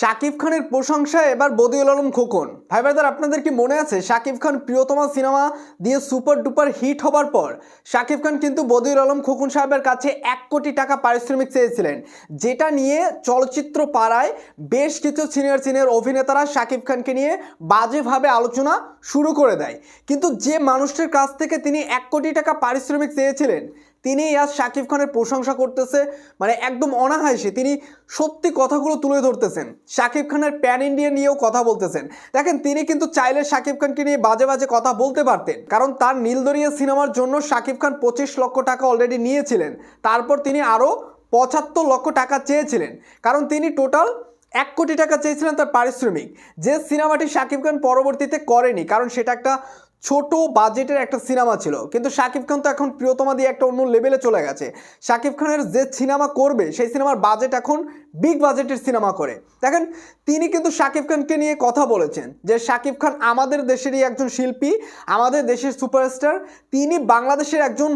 শাকিব খানের প্রশংসায় এবার বদিউল আলম খোকন। ভাই ব্রাদার, আপনাদের কি মনে আছে শাকিব খান প্রিয়তমা সিনেমা দিয়ে সুপার ডুপার হিট হবার পর শাকিব খান কিন্তু বদিউল আলম খোকন সাহেবের কাছে এক কোটি টাকা পারিশ্রমিক চেয়েছিলেন, যেটা নিয়ে চলচ্চিত্র পাড়ায় বেশ কিছু সিনিয়র সিনিয়র অভিনেতারা শাকিব খানকে নিয়ে বাজেভাবে আলোচনা শুরু করে দেয়। কিন্তু যে মানুষটির কাছ থেকে তিনি এক কোটি টাকা পারিশ্রমিক চেয়েছিলেন তিনি আজ শাকিব খানের প্রশংসা করতেছে মানে একদম অনাহাসে তিনি সত্যি কথাগুলো তুলে ধরতেছেন। শাকিব খানের প্যান ইন্ডিয়া নিয়েও কথা বলতেছেন। দেখেন, তিনি কিন্তু চাইলে শাকিব খানকে নিয়ে বাজে বাজে কথা বলতে পারতেন, কারণ তার নীলদরিয়া সিনেমার জন্য শাকিব খান পঁচিশ লক্ষ টাকা অলরেডি নিয়েছিলেন। তারপর তিনি আরও পঁচাত্তর লক্ষ টাকা চেয়েছিলেন, কারণ তিনি টোটাল এক কোটি টাকা চেয়েছিলেন তার পারিশ্রমিক। যে সিনেমাটি শাকিব খান পরবর্তীতে করেনি, কারণ সেটা একটা ছোট বাজেটের একটা সিনেমা ছিল। কিন্তু শাকিব খান তো এখন প্রিয়তমা দিয়ে একটা অন্য লেভেলে চলে গেছে। শাকিব খানের যে সিনেমা করবে, সেই সিনেমার বাজেট এখন বিগ বাজেটের সিনেমা করে। দেখেন, তিনি কিন্তু শাকিব খানকে নিয়ে কথা বলেছেন যে শাকিব খান আমাদের দেশেরই একজন শিল্পী, আমাদের দেশের সুপারস্টার, তিনি বাংলাদেশের একজন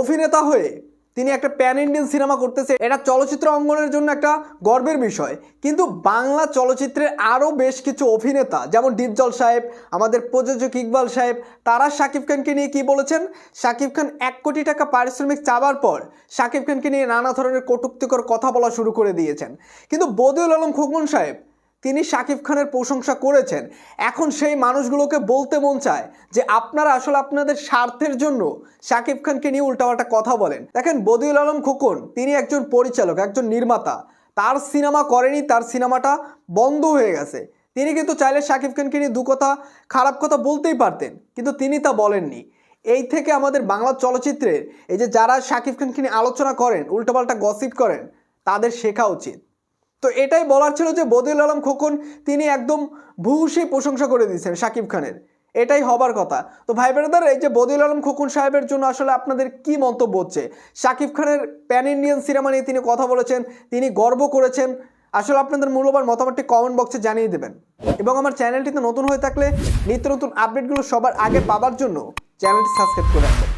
অভিনেতা হয়ে তিনি একটা প্যান ইন্ডিয়ান সিনেমা করতেছে। এটা চলচ্চিত্র অঙ্গনের জন্য একটা গর্বের বিষয়। কিন্তু বাংলা চলচ্চিত্রের আরও বেশ কিছু অভিনেতা, যেমন ডিপজল সাহেব, আমাদের প্রযোজক ইকবাল সাহেব, তারা শাকিব খানকে নিয়ে কি বলেছেন? শাকিব খান এক কোটি টাকা পারিশ্রমিক চাবার পর শাকিব খানকে নিয়ে নানা ধরনের কটুক্তিকর কথা বলা শুরু করে দিয়েছেন। কিন্তু বদিউল আলম খোকন সাহেব তিনি শাকিব খানের প্রশংসা করেছেন। এখন সেই মানুষগুলোকে বলতে মন চায় যে আপনারা আসলে আপনাদের স্বার্থের জন্য শাকিব খানকে নিয়ে উল্টাপাল্টা কথা বলেন। দেখেন, বদিউল আলম খোকন, তিনি একজন পরিচালক, একজন নির্মাতা। তার সিনেমা করেনি, তার সিনেমাটা বন্ধ হয়ে গেছে। তিনি কিন্তু চাইলে শাকিব খানকে নিয়ে দু কথা খারাপ কথা বলতেই পারতেন, কিন্তু তিনি তা বলেননি। এই থেকে আমাদের বাংলা চলচ্চিত্রের এই যে যারা শাকিব খানকে নিয়ে আলোচনা করেন, উল্টোপাল্টা গসিপ করেন, তাদের শেখা উচিত। তো এটাই বলার ছিল যে বদিউল আলম খোকন তিনি একদম ভূষী প্রশংসা করে দিয়েছেন শাকিব খানের। এটাই হবার কথা। তো ভাই ব্রাদার এই যে বদিউল আলম খোকন সাহেবের জন্য আসলে আপনাদের কি মন্তব্য হচ্ছে? শাকিব খানের প্যান ইন্ডিয়ান সিনেমা নিয়ে তিনি কথা বলেছেন, তিনি গর্ব করেছেন। আসলে আপনাদের মূল্যবান মতামতটি কমেন্ট বক্সে জানিয়ে দেবেন। এবং আমার চ্যানেলটিতে নতুন হয়ে থাকলে নিত্য নতুন আপডেটগুলো সবার আগে পাবার জন্য চ্যানেলটি সাবস্ক্রাইব করে রাখবেন।